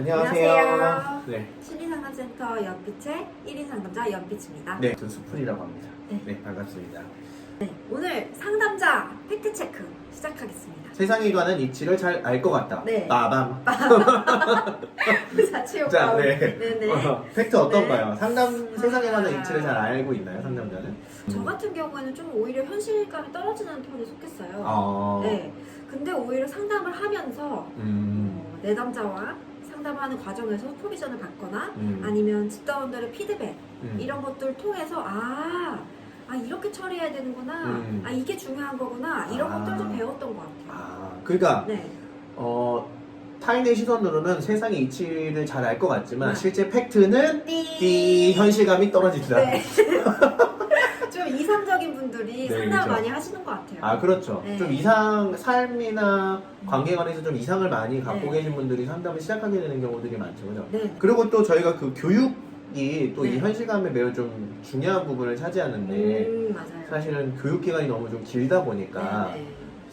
안녕하세요. 안녕하세요. 네, 심리상담센터 연빛의 1인 상담자 연빛입니다. 네, 저 수풀이라고 합니다. 네. 네, 반갑습니다. 네, 오늘 상담자 팩트체크 시작하겠습니다. 세상에 관한 이치를 잘 알 것 같다. 네. 빠밤. 자체 효과. 자, 네. 네네. 어, 팩트 어떤가요? 상담 세상에 아. 관한 이치를 잘 알고 있나요, 상담자는? 저 같은 경우에는 좀 오히려 현실감이 떨어지는 편에 속했어요. 어, 네. 근데 오히려 상담을 하면서 음, 어, 내담자와 상담하는 과정에서 프로비전을 받거나 음, 아니면 집단원들의 피드백 음. 이런 것들 통해서 아, 아 이렇게 처리해야 되는구나. 음. 아 이게 중요한 거구나. 이런 아. 것들 좀 배웠던 것 같아요. 아, 그러니까 네. 어, 타인의 시선으로는 세상의 이치를 잘 알 것 같지만 네. 실제 팩트는 띠 현실감이 떨어진다. 네. 분들이 네, 상담 그렇죠. 많이 하시는 것 같아요. 아 그렇죠. 네. 좀 이상 삶이나 관계관에서 좀 이상을 많이 갖고 네. 계신 분들이 상담을 시작하게 되는 경우들이 많죠, 그죠? 네. 그리고 또 저희가 그 교육이 또 이 네. 현실감에 매우 좀 중요한 부분을 차지하는데 음, 맞아요. 사실은 교육 기간이 너무 좀 길다 보니까 네, 네.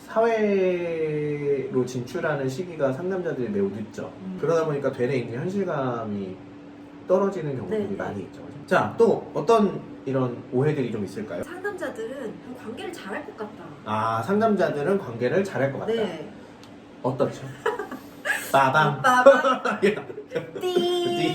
사회로 진출하는 시기가 상담자들이 매우 늦죠. 음. 그러다 보니까 되레 이제 현실감이 떨어지는 경우들이 네, 네. 많이 있죠. 자, 또 어떤 이런 오해들이 좀 있을까요? 상담자들은 관계를 잘할 것 같다. 아, 상담자들은 관계를 잘할 것 같다. 네. 어떻죠? 빠밤. 빠밤 띠.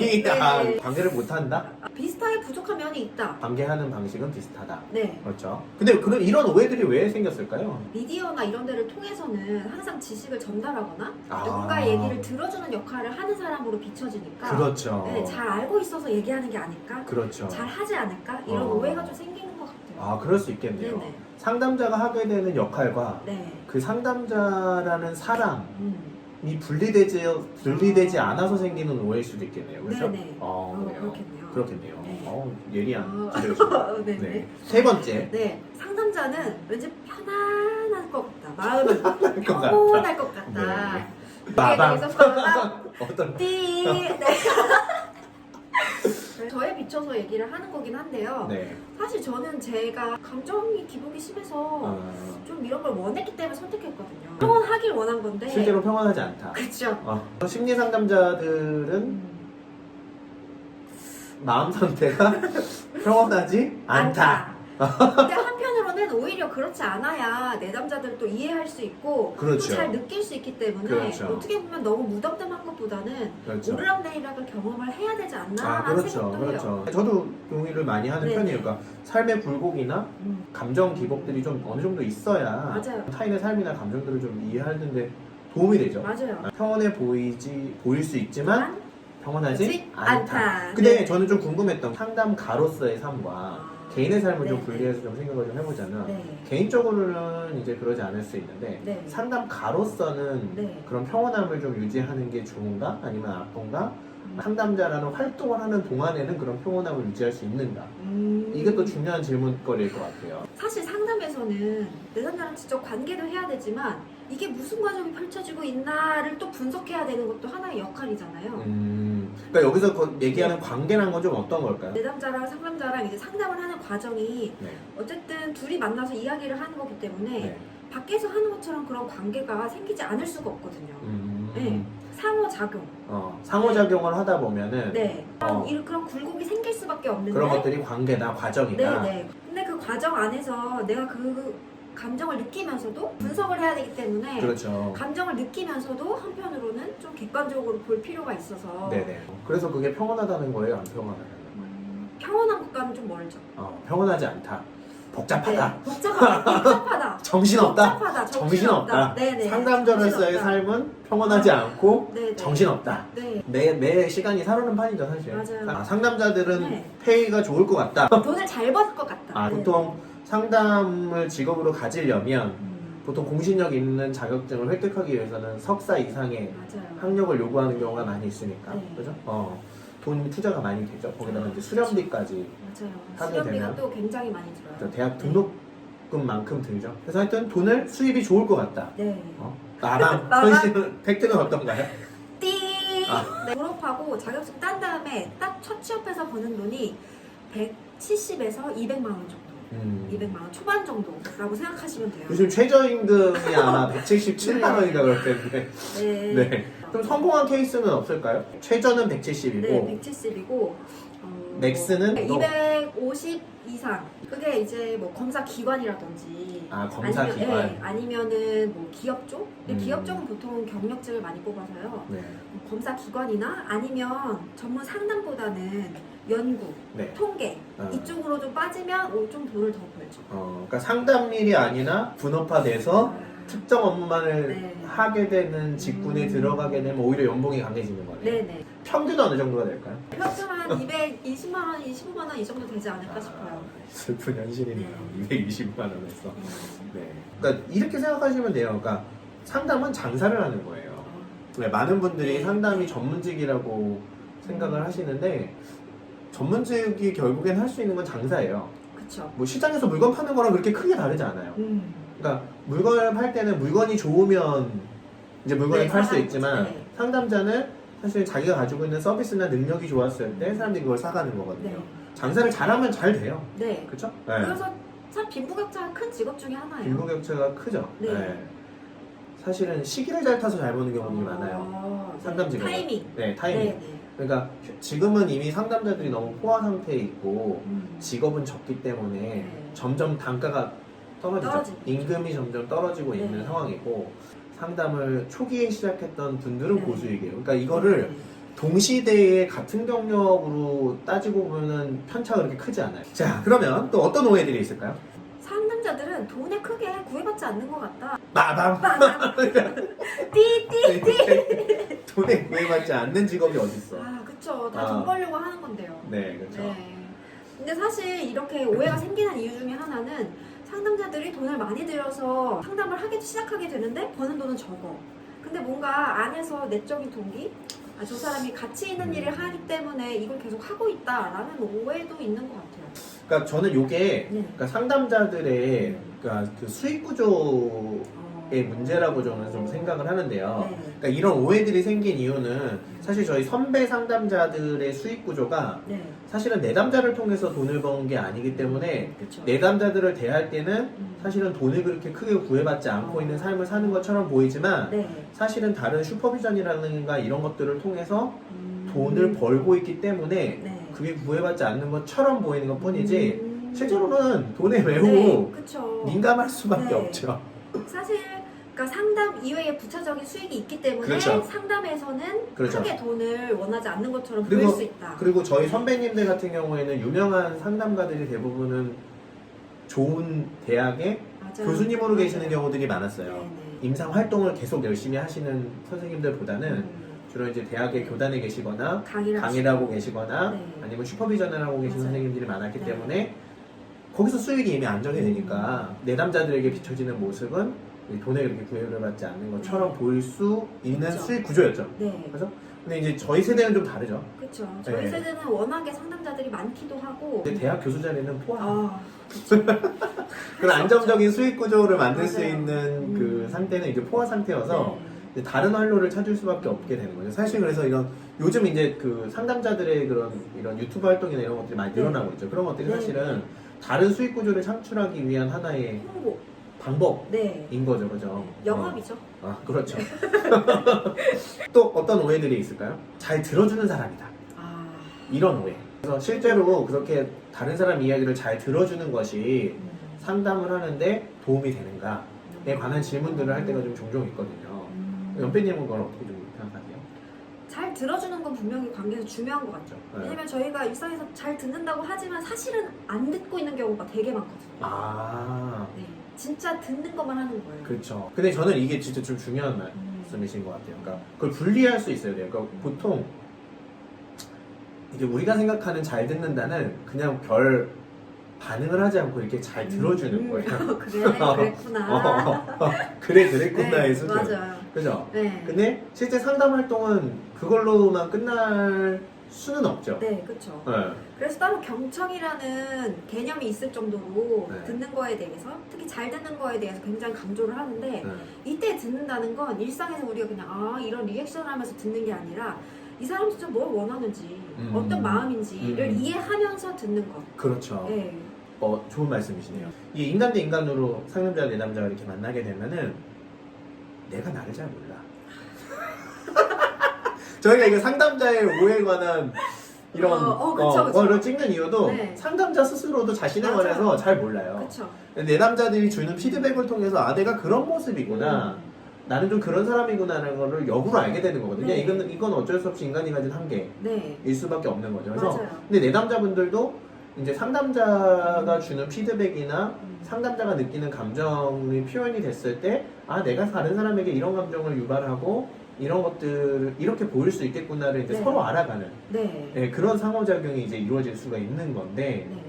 띠. 아, 네. 관계를 못한다? 비슷하게 부족한 면이 있다. 관계하는 방식은 비슷하다. 네. 그렇죠. 근데 그런 이런 오해들이 왜 생겼을까요? 미디어나 이런 데를 통해서는 항상 지식을 전달하거나 아. 누군가의 얘기를 들어주는 역할을 하는 사람으로 비춰지니까 그렇죠. 네, 잘 알고 있어서 얘기하는 게 아닐까? 그렇죠. 잘 하지 않을까? 이런 어. 오해가 좀 생기는 것 같아요. 아, 그럴 수 있겠네요. 네네. 상담자가 하게 되는 역할과 네. 그 상담자라는 사람 이 음. 분리되지 분리되지 않아서 생기는 오해일 수도 있겠네요. 그렇죠? 네네. 어, 어, 그래요. 그렇겠네요. 그렇겠네요. 네. 어, 예리한 어. 지적이십니다. 네네. 네. 세 번째. 네. 상담자는 왠지 편안할 것 같다. 마음이 것 같다. 평온할 것 같다. 네. 그게 빠밤. 여기서 빠밤. 어떤 띠. 네. 저에 비춰서 얘기를 하는 거긴 한데요. 네. 사실 저는 제가 감정이 기복이 심해서 어, 좀 이런 걸 원했기 때문에 선택했거든요. 평온하길 원한 건데. 실제로 평온하지 않다. 그렇죠. 어, 심리 상담자들은 음. 마음 상태가 평온하지 않다. 근데 한 오히려 그렇지 않아야 내담자들도 이해할 수 있고 그렇죠. 또 잘 느낄 수 있기 때문에 그렇죠. 어떻게 보면 너무 무덤덤한 것보다는 그렇죠. 오르락내리락을 경험을 해야 되지 않나 아, 그렇죠. 생각도 해요. 그렇죠. 저도 동의를 많이 하는 네네. 편이에요. 그러니까 삶의 굴곡이나 음, 감정 기복들이 좀 어느 정도 있어야 맞아요. 타인의 삶이나 감정들을 좀 이해하는데 도움이 되죠. 맞아요. 평온해 보이지 보일 수 있지만 평온하지 그렇지 않다. 않다. 근데 네. 저는 좀 궁금했던 상담가로서의 삶과 아, 개인의 삶을 좀 네, 분리해서 좀 생각을 좀 해보자면 네. 개인적으로는 이제 그러지 않을 수 있는데 네. 상담가로서는 네. 그런 평온함을 좀 유지하는 게 좋은가 아니면 나쁜가 음. 상담자라는 활동을 하는 동안에는 그런 평온함을 유지할 수 있는가 음. 이게 또 중요한 질문거리일 것 같아요. 사실 상담에서는 내담자랑 직접 관계도 해야 되지만 이게 무슨 과정이 펼쳐지고 있나를 또 분석해야 되는 것도 하나의 역할이잖아요. 음, 그러니까 여기서 그 얘기하는 관계라는 건좀 어떤 걸까요? 내담자랑 상담자랑 이제 상담을 하는 과정이 네. 어쨌든 둘이 만나서 이야기를 하는 거기 때문에 네. 밖에서 하는 것처럼 그런 관계가 생기지 않을 수가 없거든요. 음, 네. 상호작용. 어, 상호작용을 하다 보면은 네. 어. 이런 그런 굴곡이 생길 수밖에 없는데. 그런 것들이 관계나 과정이다. 네네. 근데 그 과정 안에서 내가 그 감정을 느끼면서도 분석을 해야 되기 때문에 그렇죠. 감정을 느끼면서도 한편으로는 좀 객관적으로 볼 필요가 있어서 네네. 그래서 그게 평온하다는 거예요, 안 평온하다는 거예요? 음, 평온한 것과는 좀 멀죠. 어, 평온하지 않다. 복잡하다. 네, 복잡하다. 복잡하다. 정신없다. 복잡하다. 정신없다. 네네. 상담자로서의 정신없다. 삶은 평온하지 않고 네네. 정신없다. 네. 매, 매 시간이 사르는 판이죠, 사실. 맞아요. 아, 상담자들은 네. 페이가 좋을 것 같다. 돈을 잘 벌 것 같다. 아, 네. 보통 상담을 직업으로 가지려면 음, 보통 공신력 있는 자격증을 획득하기 위해서는 석사 이상의 맞아요. 학력을 요구하는 경우가 많이 있으니까. 네. 그죠? 어. 돈 투자가 많이 되죠. 거기다가 이제 수련비까지 맞아요. 하게 수련비가 되면? 또 굉장히 많이 들어요. 저 대학 등록금만큼 들죠. 그래서 하여튼 돈을 수입이 좋을 것 같다. 네. 어? 나방. 현실은 팩트는 어떤가요? 띠! 아. 네, 졸업하고 자격증 딴 다음에 딱 첫 취업해서 버는 돈이 170에서 200만 원 정도. 음. 200만 원 초반 정도라고 생각하시면 돼요. 요즘 최저임금이 아마 177만 원인가 그럴 텐데. 네. 네. 좀 성공한 케이스는 없을까요? 최저는 170이고 네, 170이고 어, 맥스는 또? 250 이상. 그게 이제 뭐 검사 기관이라든지 아 검사 아니면, 기관. 네, 아니면은 뭐 기업 쪽? 근데 음. 기업 쪽은 보통 경력직을 많이 뽑아서요. 네. 뭐 검사 기관이나 아니면 전문 상담보다는 연구, 네. 통계 어. 이쪽으로 좀 빠지면 오, 좀 돈을 더 벌죠. 어, 그러니까 상담일이 아니라 분업화돼서 특정 업무만을 네. 하게 되는 직군에 음. 들어가게 되면 오히려 연봉이 강해지는 거네요. 네네. 평균 어느 정도가 될까요? 평균 한 220만 원, 25만 원 이 정도 되지 않을까 싶어요. 아, 슬픈 현실이네요. 네. 220만 원에서. 음. 네. 그러니까 이렇게 생각하시면 돼요. 그러니까 상담은 장사를 하는 거예요. 네, 많은 분들이 네. 상담이 전문직이라고 생각을 하시는데 전문직이 결국엔 할 수 있는 건 장사예요. 그쵸. 뭐 시장에서 물건 파는 거랑 그렇게 크게 다르지 않아요. 음. 그러니까 물건을 팔 때는 물건이 좋으면 이제 물건을 네, 팔 수 사가는 있지만. 네. 상담자는 사실 자기가 가지고 있는 서비스나 능력이 좋았을 때 사람들이 그걸 사가는 거거든요. 네. 장사를 잘하면 잘 돼요. 네. 그렇죠? 그래서 참 빈부격차가 큰 직업 중에 하나예요. 빈부격차가 크죠. 네. 사실은 시기를 잘 타서 잘 버는 경우들이 많아요. 어, 네. 상담직은. 타이밍. 네, 타이밍. 네, 네. 그러니까 지금은 이미 상담자들이 너무 포화 상태에 있고 음. 직업은 적기 때문에 네. 점점 단가가 떨어지죠. 떨어지죠. 임금이 점점 떨어지고 네. 있는 상황이고 상담을 초기에 시작했던 분들은 네. 고수익이에요. 그러니까 이거를 네. 동시대에 같은 경력으로 따지고 보면은 편차가 그렇게 크지 않아요. 자, 그러면 또 어떤 오해들이 있을까요? 상담자들은 돈에 크게 구애받지 않는 것 같다. 마밤 띠띠. 돈에 구애받지 않는 직업이 어딨어? 아, 그쵸. 다 아. 돈 벌려고 하는 건데요. 네, 그렇죠. 네. 근데 사실 이렇게 오해가 생기는 이유 중에 하나는 상담자들이 돈을 많이 들여서 상담을 하기 시작하게 되는데 버는 돈은 적어. 근데 뭔가 안에서 내적인 동기? 아, 저 사람이 가치 있는 음. 일을 하기 때문에 이걸 계속 하고 있다라는 오해도 있는 것 같아요. 그러니까 저는 요게 네. 그러니까 상담자들의 그러니까 그 수익 구조의 어. 문제라고 저는 좀 생각을 하는데요. 네. 그러니까 이런 오해들이 생긴 이유는 사실 저희 선배 상담자들의 수익 구조가 네. 사실은 내담자를 통해서 돈을 번 게 아니기 때문에. 내담자들을 대할 때는 음. 사실은 돈을 그렇게 크게 구애받지 않고 있는 삶을 사는 것처럼 보이지만 네. 사실은 다른 슈퍼비전이라든가 이런 것들을 통해서 음. 돈을 벌고 있기 때문에 네. 그게 구애받지 않는 것처럼 보이는 것 뿐이지 음. 실제로는 돈에 매우 네, 그쵸. 민감할 수밖에 네. 없죠. 사실 그러니까 상담 이외에 부차적인 수익이 있기 때문에 그렇죠. 상담에서는 그렇죠. 크게 돈을 원하지 않는 것처럼 그리고- 보일 수 있다. 그리고 저희 선배님들 같은 경우에는 유명한 상담가들이 대부분은 좋은 대학에 맞아요. 교수님으로 맞아요. 계시는 경우들이 많았어요. 네네. 임상 활동을 계속 열심히 하시는 선생님들보다는 음, 주로 이제 대학의 교단에 계시거나 강의를 강의를 하고. 계시거나 네. 아니면 슈퍼비전을 하고 계신 맞아요. 선생님들이 많았기 네. 때문에 거기서 수익이 이미 안정이 되니까 내담자들에게 비춰지는 모습은 이 돈에 그렇게 구애를 받지 않는 것처럼 네. 보일 수 있는 그렇죠. 수익 구조였죠. 네, 그래서 근데 이제 저희 세대는 좀 다르죠. 그렇죠. 저희 네. 세대는 워낙에 상담자들이 많기도 하고. 근데 대학 교수 자리는 포함. 아, 그런 안정적인 수익 구조를 만들 수 맞아요. 있는 음. 그 상태는 이제 포화 상태여서 네. 이제 다른 활로를 찾을 수밖에 없게 되는 거죠. 사실 그래서 이런 요즘 이제 그 상담자들의 그런 이런 유튜브 활동이나 이런 것들이 많이 네. 늘어나고 있죠. 그런 것들이 네. 사실은 다른 수익 구조를 창출하기 위한 하나의 홍보. 방법인 네. 거죠, 그죠? 영업이죠. 어. 아, 그렇죠. 또 어떤 오해들이 있을까요? 잘 들어주는 사람이다. 아, 이런 오해. 그래서 실제로 그렇게 다른 사람 이야기를 잘 들어주는 것이 음. 상담을 하는데 도움이 되는가에 관한 질문들을 할 때가 좀 종종 있거든요. 음. 연배님은 그걸 어떻게 좀 생각하세요? 잘 들어주는 건 분명히 관계에서 중요한 것 같죠. 네. 왜냐면 저희가 일상에서 잘 듣는다고 하지만 사실은 안 듣고 있는 경우가 되게 많거든요. 아, 네, 진짜 듣는 것만 하는 거예요. 그렇죠. 근데 저는 이게 진짜 좀 중요한 음. 말씀이신 것 같아요. 그러니까 그걸 분리할 수 있어야 돼요. 그러니까 보통 이게 우리가 생각하는 잘 듣는다는 그냥 별 반응을 하지 않고 이렇게 잘 들어주는 음. 거예요. 그래, 그랬구나. 어, 그래 그랬구나의 네, 수준. 맞아요. 그죠? 네. 근데 실제 상담 활동은 그걸로만 끝날 수는 없죠. 네, 그렇죠. 네. 그래서 따로 경청이라는 개념이 있을 정도로 네. 듣는 거에 대해서 특히 잘 듣는 거에 대해서 굉장히 강조를 하는데 네. 이때 듣는다는 건 일상에서 우리가 그냥 아 이런 리액션을 하면서 듣는 게 아니라 이 사람 진짜 뭘 원하는지 음. 어떤 마음인지를 음. 이해하면서 듣는 것. 그렇죠. 네. 어, 좋은 말씀이시네요. 이 인간 대 인간으로 상담자 내담자가 이렇게 만나게 되면은 내가 나를 잘 몰라. 저희가 이거 상담자의 오해에 관한 이런 어, 어, 그쵸, 그쵸. 거를 찍는 이유도 네. 상담자 스스로도 자신에 맞아요. 관해서 잘 몰라요. 그쵸. 내 남자들이 주는 피드백을 통해서 아 내가 그런 모습이구나. 음. 나는 좀 그런 사람이구나라는 거를 역으로 알게 되는 거거든요. 네. 이건 이건 어쩔 수 없이 인간이 가진 한계일 네. 수밖에 없는 거죠. 그래서 맞아요. 근데 내 남자분들도 이제 상담자가 주는 피드백이나 음. 상담자가 느끼는 감정이 표현이 됐을 때, 아, 내가 다른 사람에게 이런 감정을 유발하고, 이런 것들을 이렇게 보일 수 있겠구나를 이제 네. 서로 알아가는 네. 예, 그런 상호작용이 이제 이루어질 수가 있는 건데, 네.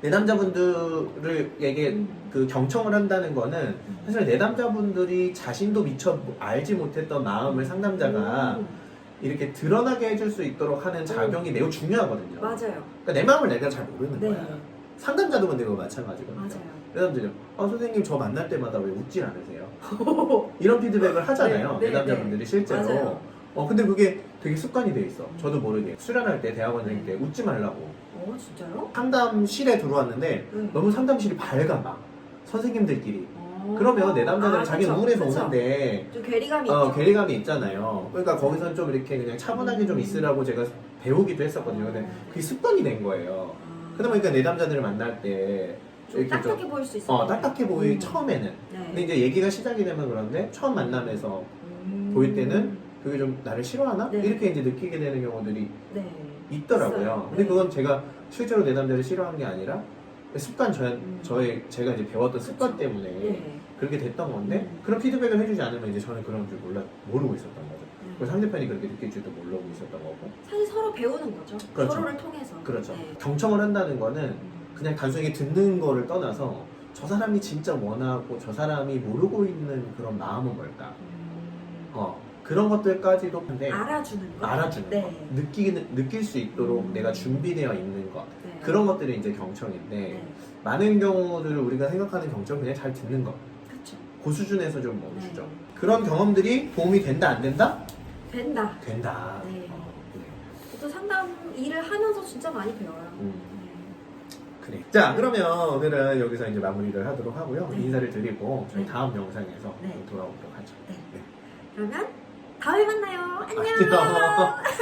내 남자분들에게 음. 그 경청을 한다는 거는 사실 내 남자분들이 자신도 미처 알지 못했던 마음을 상담자가 음. 이렇게 드러나게 해줄 수 있도록 하는 작용이 매우 중요하거든요. 맞아요. 그러니까 내 마음을 내가 잘 모르는 네. 거야. 상담자도 근데 마찬가지거든요. 맞아요. 여자분들이 아 선생님 저 만날 때마다 왜 웃질 않으세요? 이런 피드백을 하잖아요. 네, 내 네, 남자분들이 실제로. 맞아요. 어 근데 그게 되게 습관이 돼 있어. 저도 모르게 수련할 때 대학원생 때 웃지 말라고 어, 진짜요? 상담실에 들어왔는데 네. 너무 상담실이 밝아 막 선생님들끼리. 어. 그러면 내 남자들은 아, 자기 그쵸, 우울해서 그쵸. 오는데 좀 괴리감이 어, 있죠. 괴리감이 있잖아요. 그러니까 거기선 좀 이렇게 그냥 차분하게 좀 있으라고 제가 배우기도 했었거든요. 근데 그게 습관이 된 거예요. 아. 그러다 보니까 내 남자들을 만날 때 좀 이렇게 좀 딱딱해 보일 수 있어요. 어, 딱딱해 보이 음. 처음에는. 네. 근데 이제 얘기가 시작이 되면 그런데 처음 만남에서 음. 보일 때는 그게 좀 나를 싫어하나? 네. 이렇게 이제 느끼게 되는 경우들이 네. 있더라고요. 근데 네. 그건 제가 실제로 내 남자를 싫어한 게 아니라 습관 저, 음. 저의 제가 이제 배웠던 습관 그쵸. 때문에 네. 그렇게 됐던 건데 음. 그런 피드백을 해주지 않으면 이제 저는 그런 줄 몰라 모르고 있었던 거죠. 네. 그리고 상대편이 그렇게 느낄 줄도 모르고 있었던 거고. 사실 서로 배우는 거죠. 그렇죠. 서로를 통해서. 그렇죠. 네. 경청을 한다는 거는 음. 그냥 단순히 듣는 거를 떠나서 저 사람이 진짜 원하고 저 사람이 모르고 있는 그런 마음은 뭘까? 음. 어 그런 것들까지도 근데 알아주는 거. 알아주는 네. 거, 느끼는 느낄 수 있도록 음. 내가 준비되어 있는 것 네. 그런 것들이 이제 경청인데 네. 많은 경우들을 우리가 생각하는 경청은 그냥 잘 듣는 것. 그렇죠. 그 수준에서 좀 멈추죠. 네. 그런 경험들이 도움이 된다 안 된다? 된다. 된다. 네. 어, 그래. 또 상담 일을 하면서 진짜 많이 배워요. 음, 네. 그래. 자 그러면 오늘은 여기서 이제 마무리를 하도록 하고요. 네. 인사를 드리고 저희 네. 다음 영상에서 네. 돌아오도록 하죠. 그러면 다음에 만나요. 안녕. 안녕.